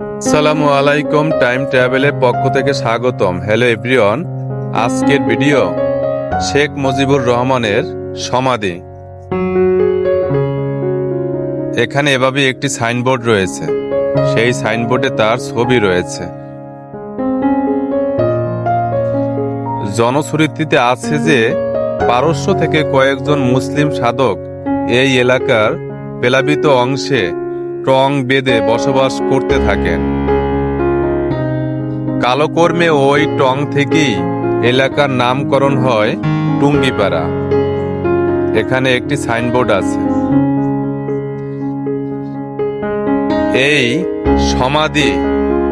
সালামু আলাইকুম টাইম ট্রাভেলের পক্ষ থেকে স্বাগতম। হ্যালো এভরিওয়ান, আজকের ভিডিও শেখ মুজিবুর রহমানের সমাধি। এখানে এভাবে একটি সাইনবোর্ড রয়েছে। সেই সাইনবোর্ডে তার ছবি রয়েছে। জনশ্রুতিতে আছে যে, পারস্য থেকে কয়েকজন মুসলিম সাধক এই এলাকার প্লাবিত অংশে টং বেদে বসবাস করতে থাকেন। কালকর্মে ওই টং থেকেই এলাকার নামকরণ হয় টুঙ্গিপাড়া। এখানে একটি সাইনবোর্ড আছে। এই সমাধি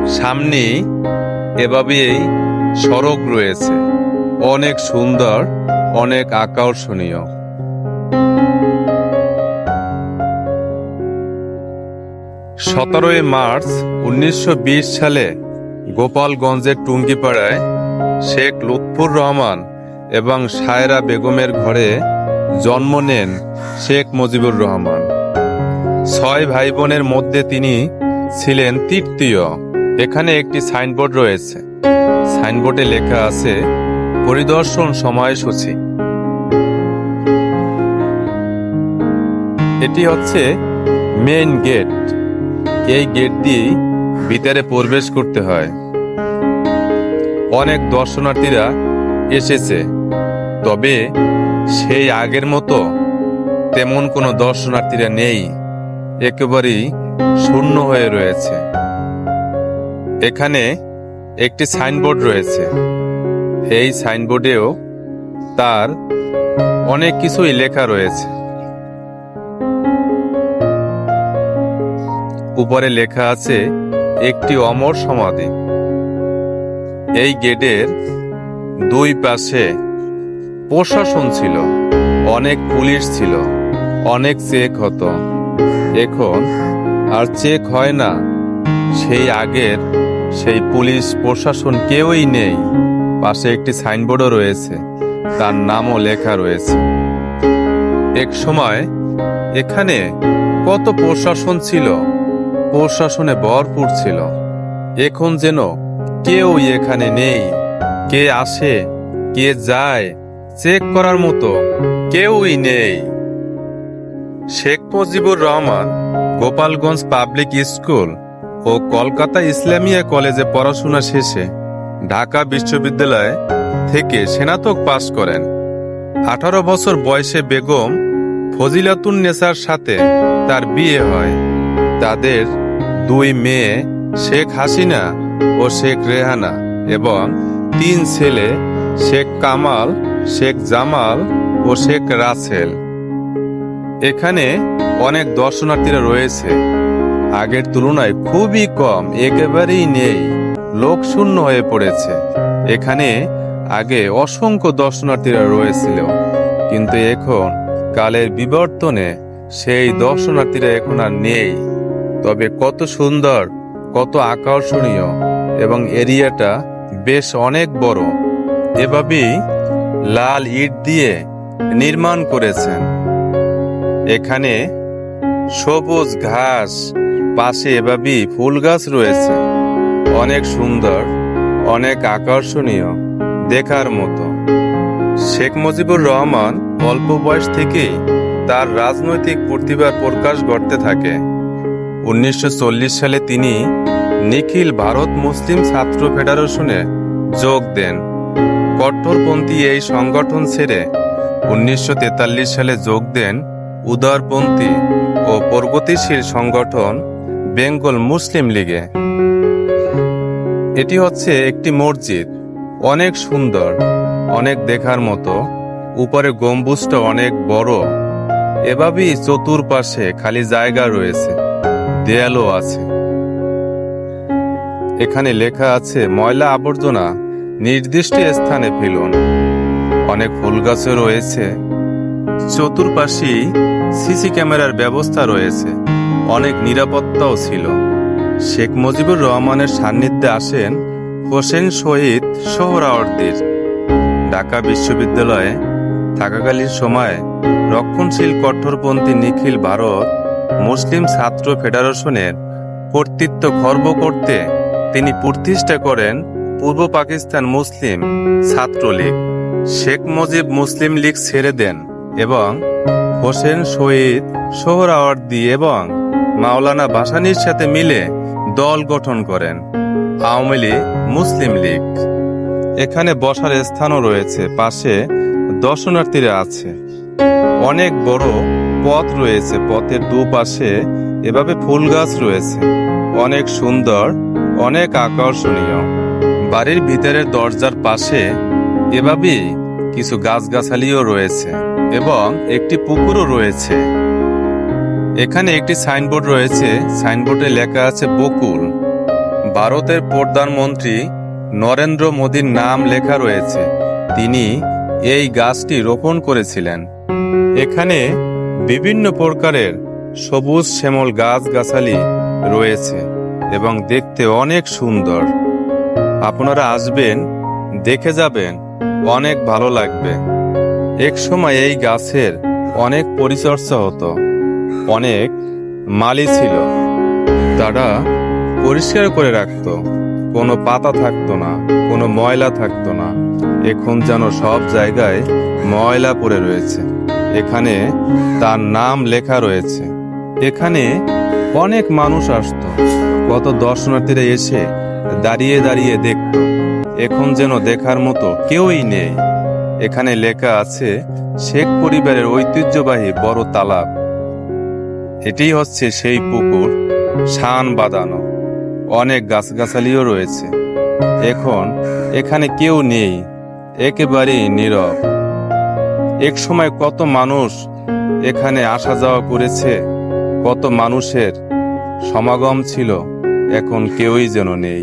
সামনে এভাবেই সড়ক রয়েছে। অনেক সুন্দর, অনেক আকর্ষণীয়। সতেরোই মার্চ উনিশশো বিশ সালে গোপালগঞ্জের টুঙ্গিপাড়ায় শেখ লুৎফুর রহমান এবং সায়রা বেগমের ঘরে জন্ম নেন শেখ মুজিবুর রহমান। ছয় ভাই বোনের মধ্যে তিনি ছিলেন তৃতীয়। এখানে একটি সাইনবোর্ড রয়েছে। সাইনবোর্ডে লেখা আছে, পরিদর্শন সময়সূচি। এটি হচ্ছে মেইন গেট। এই গেট দিয়ে ভিতরে প্রবেশ করতে হয়। অনেক দর্শনার্থীরা এসেছে, তবে সেই আগের মতো তেমন কোনো দর্শনার্থীরা নেই, একেবারেই শূন্য হয়ে রয়েছে। এখানে একটি সাইনবোর্ড রয়েছে। এই সাইনবোর্ডেও তার অনেক কিছুই লেখা রয়েছে। উপরে লেখা আছে, একটি অমর সমাধি। এই গেটের দুই পাশে প্রশাসন ছিল, অনেক পুলিশ ছিল, অনেক চেক হতো। এখন আর চেক হয় না, সেই আগের, সেই পুলিশ প্রশাসন কেউই নেই। পাশে একটি সাইনবোর্ডও রয়েছে, তার নামও লেখা রয়েছে। এক সময় এখানে কত প্রশাসন ছিল? প্রশাসনে ভরপুর ছিল। এখন যেন কেউ এখানে নেই। কে আসে, কে যায়, চেক করার মতো কেউই নেই। শেখ মুজিবুর রহমান গোপালগঞ্জ পাবলিক স্কুল ও কলকাতা ইসলামিয়া কলেজে পড়াশোনা শেষে ঢাকা বিশ্ববিদ্যালয় থেকে স্নাতক পাশ করেন। আঠারো বছর বয়সে বেগম ফজিলাতুন নেসার সাথে তার বিয়ে হয়। তাদের দুই মেয়ে শেখ হাসিনা ও শেখ রেহানা এবং তিন ছেলে শেখ কামাল, শেখ জামাল ও শেখ রাসেল। এখানে অনেক দর্শনার্থীরা রয়েছে। আগের তুলনায় খুবই কম, একেবারেই নেই। লোক শূন্য হয়ে পড়েছে। এখানে আগে অসংখ্য দর্শনার্থীরা রয়েছিল, কিন্তু এখন কালের বিবর্তনে সেই দর্শনার্থীরা এখন আর নেই। তবে কত সুন্দর, কত আকর্ষণীয় এবং এরিয়াটা বেশ অনেক বড়। এভাবেই লাল ইট দিয়ে নির্মাণ করেছেন। এখানে সবুজ ঘাস, পাশে এভাবেই ফুল গাছ রয়েছে। অনেক সুন্দর, অনেক আকর্ষণীয় দেখার মতো। শেখ মুজিবুর রহমান অল্প বয়স থেকেই তার রাজনৈতিক প্রতিভার প্রকাশ ঘটতে থাকে। উনিশশো চল্লিশ সালে তিনি নিখিল ভারত মুসলিম ছাত্র ফেডারেশনে যোগ দেন। কট্টরপন্থী এই সংগঠন ছেড়ে উনিশশো তেতাল্লিশ সালে যোগ দেন উদারপন্থী ও প্রগতিশীল সংগঠন বেঙ্গল মুসলিম লীগে। এটি হচ্ছে একটি মসজিদ। অনেক সুন্দর, অনেক দেখার মতো। উপরে গম্বুজটা অনেক বড়। এভাবেই চতুর্পাশে খালি জায়গা রয়েছে। দেয়ালও আছে। এখানে লেখা আছে, ময়লা আবর্জনা নির্দিষ্ট স্থানে ফেলুন। অনেক ফুল গাছও রয়েছে। চতুর্পাশেই সিসি ক্যামেরার ব্যবস্থা রয়েছে। অনেক নিরাপত্তাও ছিল। শেখ মুজিবুর রহমানের সান্নিধ্যে আসেন হোসেন শহীদ সোহরাওয়ার্দীর। ঢাকা বিশ্ববিদ্যালয়ে থাকাকালীন সময় রক্ষণশীল কঠোরপন্থী নিখিল ভারত মুসলিম ছাত্র ফেডারেশনের কর্তৃত্ব খর্ব করতে তিনি প্রতিষ্ঠা করেন পূর্ব পাকিস্তান মুসলিম ছাত্রলীগ। শেখ মুজিব মুসলিম লীগ ছেড়ে দেন এবং হোসেন শহীদ সোহরাওয়ার্দী এবং মাওলানা ভাসানীর সাথে মিলে দল গঠন করেন, আওয়ামী লীগ, মুসলিম লীগ। এখানে বসার স্থানও রয়েছে, পাশে দর্শনার্থীরা আছে। অনেক বড় পথ রয়েছে, পথের দুপাশে এভাবে ফুল গাছ রয়েছে। অনেক সুন্দর, অনেক আকর্ষণীয়। বাড়ির ভিতরের দরজার পাশে এভাবেই কিছু গাছগাছালিও রয়েছে এবং একটি পুকুরও রয়েছে। এখানে একটি সাইনবোর্ড রয়েছে, সাইনবোর্ডে লেখা আছে বকুল। ভারতের প্রধানমন্ত্রী নরেন্দ্র মোদীর নাম লেখা রয়েছে। তিনি এই গাছটি রোপণ করেছিলেন। এখানে বিভিন্ন প্রকারের সবুজ শ্যামল গাছগাছালি রয়েছে এবং দেখতে অনেক সুন্দর। আপনারা আসবেন, দেখে যাবেন, অনেক ভালো লাগবে। এক সময় এই গাছের অনেক পরিচর্যা হতো। অনেক মালি ছিল। তারা পরিষ্কার করে রাখতো। কোনো পাতা থাকতো না, কোনো ময়লা থাকতো না। এখন যেন সব জায়গায় ময়লা পড়ে রয়েছে। এখানে তার নাম লেখা রয়েছে। এখানে অনেক মানুষ আসতো। কত দর্শনার্থীরা এসে দাঁড়িয়ে দাঁড়িয়ে দেখত। এখন যেন দেখার মতো কেউই নেই। এখানে লেখা আছে, শেখ পরিবারের ঐতিহ্যবাহী বড় তালাব এটি হচ্ছে সেই পুকুর, শান বাঁধানো। অনেক গাছগাছালিও রয়েছে। এখন এখানে কেউ নেই। একেবারেই নীরব। এক সময় কত মানুষ এখানে আসা যাওয়া করেছে, কত মানুষের সমাগম ছিল, এখন কেউই যেন নেই।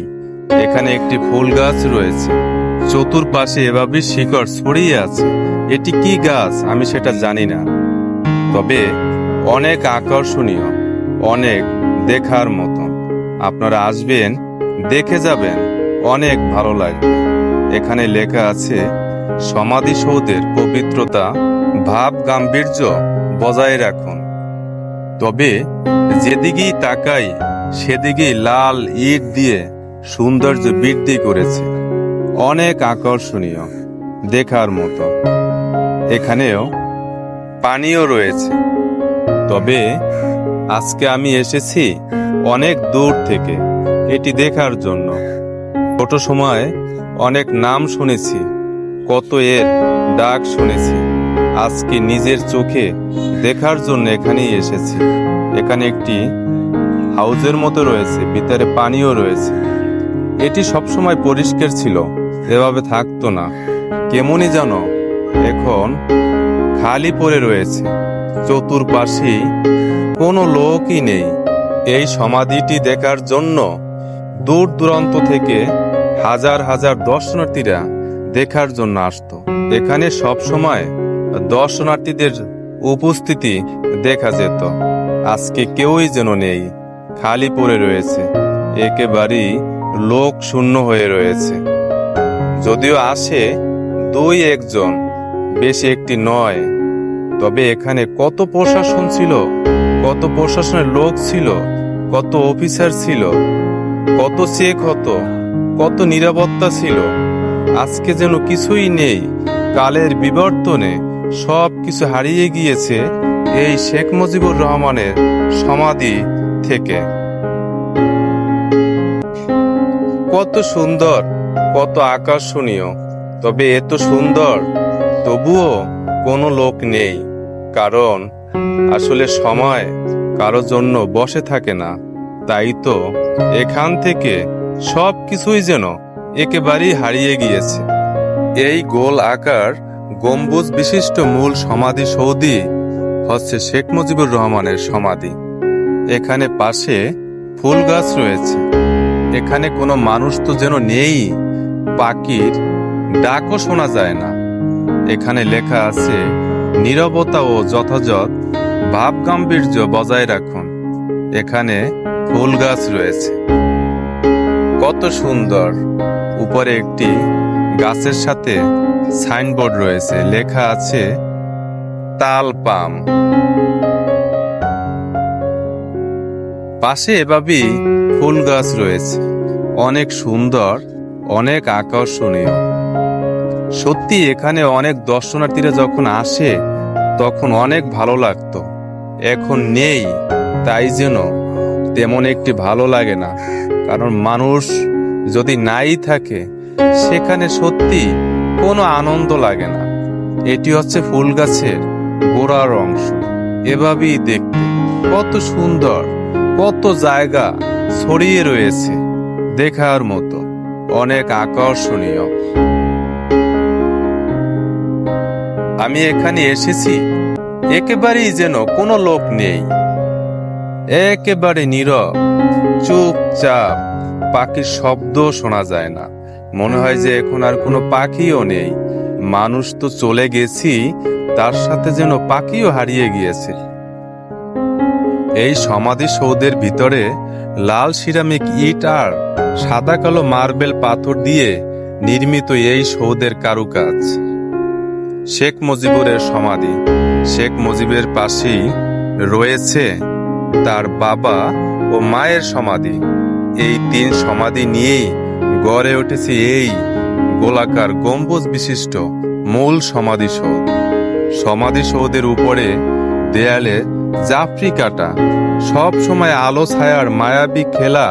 এখানে একটি ফুল গাছ রয়েছে, চতুর্পাশে এভাবে শিকড় ছড়িয়ে আছে। এটি কি গাছ? আমি সেটা জানি না। তবে অনেক আকর্ষণীয়, অনেক দেখার মতন আপনারা আসবেন, দেখে যাবেন, অনেক ভালো লাগবে। এখানে লেখা আছে সমাধিসৌধের পবিত্রতা, ভাব গাম্ভীর্য বজায় রাখুন। তবে যেদিকেই তাকাই, সেদিকেই লাল ইট দিয়ে সৌন্দর্য বৃদ্ধি করেছে। অনেক আকর্ষণীয়, দেখার মতো। এখানেও পানিও রয়েছে। তবে আজকে আমি এসেছি অনেক দূর থেকে, এটি দেখার জন্য। ছোট সময় অনেক নাম শুনেছি। কত এর ডাক শুনেছি। আজকে নিজের চোখে দেখার জন্য এখানেই এসেছি। এখানে একটি হাউজের মতো রয়েছে, ভিতরে পানিও রয়েছে। এটি সবসময় পরিষ্কার ছিল, এভাবে থাকতো না। কেমনই যেন এখন খালি পড়ে রয়েছে। চতুর্পাশেই কোনো লোকই নেই। এই সমাধিটি দেখার জন্য দূর দূরান্ত থেকে হাজার হাজার দর্শনার্থীরা দেখার জন্য আসতো। এখানে সব সময় দর্শনার্থীদের উপস্থিতি দেখা যেত। আজকে কেউই যেন নেই, খালি পড়ে রয়েছে। একেবারেই লোক শূন্য হয়ে রয়েছে। যদিও আসে দুই একজন, বেশি একটি নয়। তবে এখানে কত প্রশাসন ছিল, কত প্রশাসনের লোক ছিল, কত অফিসার ছিল, কত চেক হতো, কত নিরাপত্তা ছিল আজকে যেন কিছুই নেই, কালের বিবর্তনে সব কিছু হারিয়ে গিয়েছে এই শেখ মুজিবুর রহমানের সমাধি থেকে। কত সুন্দর, কত আকর্ষণীয়, তবে এত সুন্দর, তবুও কোনো লোক নেই, কারণ আসলে সময় কারও জন্য বসে থাকে না, তাই তো এখান থেকে সব কিছুই যেন একেবারেই হারিয়ে গিয়েছে। এই গোল আকার, গম্বুজ বিশিষ্ট মূল সমাধি সৌদি হচ্ছে শেখ মুজিবুর রহমানের সমাধি। এখানে পাশে ফুল গাছ রয়েছে। এখানে কোনো মানুষ তো যেন নেই, পাখির ডাকও শোনা যায় না। এখানে লেখা আছে, নীরবতা ও যথাযথ ভাব গাম্ভীর্য বজায় রাখুন। এখানে ফুল গাছ রয়েছে। কত সুন্দর। উপরে একটি গাছের সাথে সাইনবোর্ড রয়েছে। লেখা আছে, তাল পাম। পাশে এভাবেই ফুল গাছ রয়েছে। অনেক সুন্দর, অনেক আকর্ষণীয়। সত্যি, এখানে অনেক দর্শনার্থীরা যখন আসে, তখন অনেক ভালো লাগতো। এখন নেই, তাই যেন তেমন একটি ভালো লাগে না। কারণ মানুষ যদি নাই থাকে, সেখানে সত্যি কোনো আনন্দ লাগে না। এটি হচ্ছে ফুল গাছের গোড়ার অংশ। এভাবেই দেখতে। কত সুন্দর, কত জায়গা ছড়িয়ে রয়েছে দেখার মতো। অনেক আকর্ষণীয়। আমি এখানে এসেছি। একেবারেই যেন কোনো লোক নেই। একেবারে নীরব, চুপচাপ। পাখির শব্দ শোনা যায় না। মনে হয় যে এখন আর কোনো পাখিও নেই। মানুষ তো চলে গেছি, তার সাথে যেন পাখিও হারিয়ে গিয়েছে। এই সমাধি সৌধের ভিতরে লাল সিরামিক ইট আর সাদা কালো মার্বেল পাথর দিয়ে নির্মিত এই সৌধের কারুকাজ। শেখ মুজিবুরের সমাধি। শেখ মুজিবের পাশেই রয়েছে তার বাবা ও মায়ের সমাধি। এই তিন সমাধি নিয়েই গড়ে উঠেছে এই গোলাকার গম্বুজ বিশিষ্ট মূল সমাধিসৌধ সমাধিসৌধের উপরে দেয়ালে জাফরি কাটা, সব সময় আলো ছায়ার মায়াবী খেলা,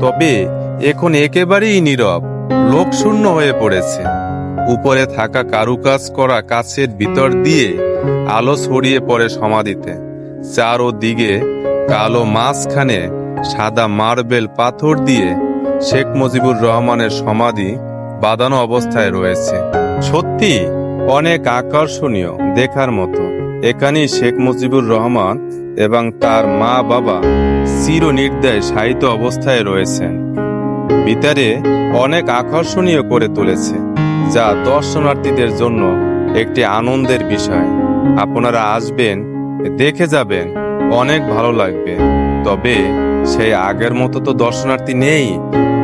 তবে এখন একেবারেই নীরব, লোকশূন্য হয়ে পড়েছে। উপরে থাকা কারুকাজ করা কাছের ভিতর দিয়ে আলো ছড়িয়ে পড়ে সমাধিতে। চারো দিকে কালো মাঝখানে সাদা মার্বেল পাথর দিয়ে শেখ মুজিবুর রহমানের সমাধি বাঁধানো অবস্থায় রয়েছে। সত্যি অনেক আকর্ষণীয় দেখার মতো। এখানেই শেখ মুজিবুর রহমান এবং তার মা বাবা চির নির্দয় সাহিত্য অবস্থায় রয়েছেন। ভিতরে অনেক আকর্ষণীয় করে তুলেছে, যা দর্শনার্থীদের জন্য একটি আনন্দের বিষয়। আপনারা আসবেন, দেখে যাবেন, অনেক ভালো লাগবে। তবে সেই আগের মতো তো দর্শনার্থী নেই,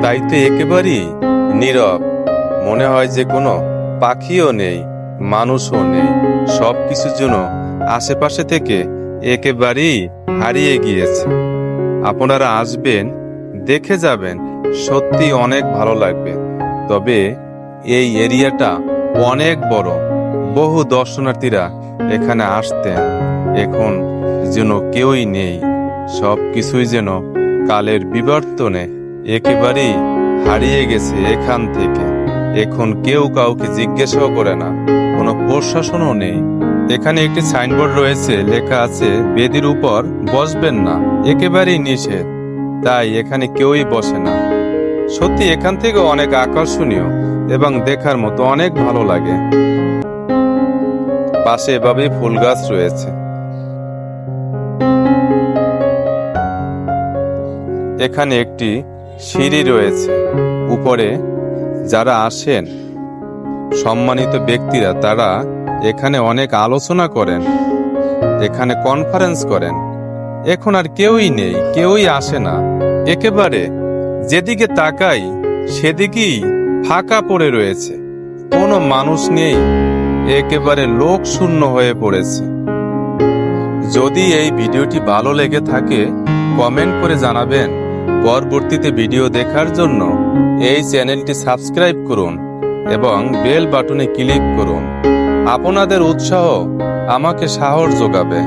তাই তো একেবারেই নীরব। মনে হয় যে কোনো পাখিও নেই, মানুষও নেই সব কিছুর জন্য আশেপাশে থেকে একেবারেই হারিয়ে গিয়েছে। আপনারা আসবেন, দেখে যাবেন, সত্যি অনেক ভালো লাগবে। তবে এই এরিয়াটা অনেক বড়। বহু দর্শনার্থীরা এখানে আসতেন, এখন যেন কেউই নেই। সব কিছুই যেন কালের বিবর্তনে একেবারেই হারিয়ে গেছে এখান থেকে। এখন কেউ কাউকে জিজ্ঞাসাও করে না, কোনো প্রশাসনও নেই। এখানে একটি সাইনবোর্ড রয়েছে, লেখা আছে, বেদির উপর বসবেন না, একেবারেই নিষেধ। তাই এখানে কেউই বসে না। সত্যি এখান থেকে অনেক আকর্ষণীয় এবং দেখার মতো অনেক ভালো লাগে। পাশে এভাবেই ফুল গাছ রয়েছে। এখানে একটি সিঁড়ি রয়েছে। উপরে যারা আসেন, সম্মানিত ব্যক্তিরা, তারা এখানে অনেক আলোচনা করেন, এখানে কনফারেন্স করেন। এখন আর কেউই নেই, কেউই আসে না। একেবারে যেদিকে তাকাই, সেদিকেই ফাঁকা পড়ে রয়েছে। কোনো মানুষ নেই, একেবারে লোক শূন্য হয়ে পড়েছে। যদি এই ভিডিওটি ভালো লেগে থাকে কমেন্ট করে জানাবেন। পরবর্তীতে ভিডিও দেখার জন্য এই চ্যানেলটি সাবস্ক্রাইব করুন এবং বেল বাটনে ক্লিক করুন। আপনাদের উৎসাহ আমাকে সাহস যোগাবে।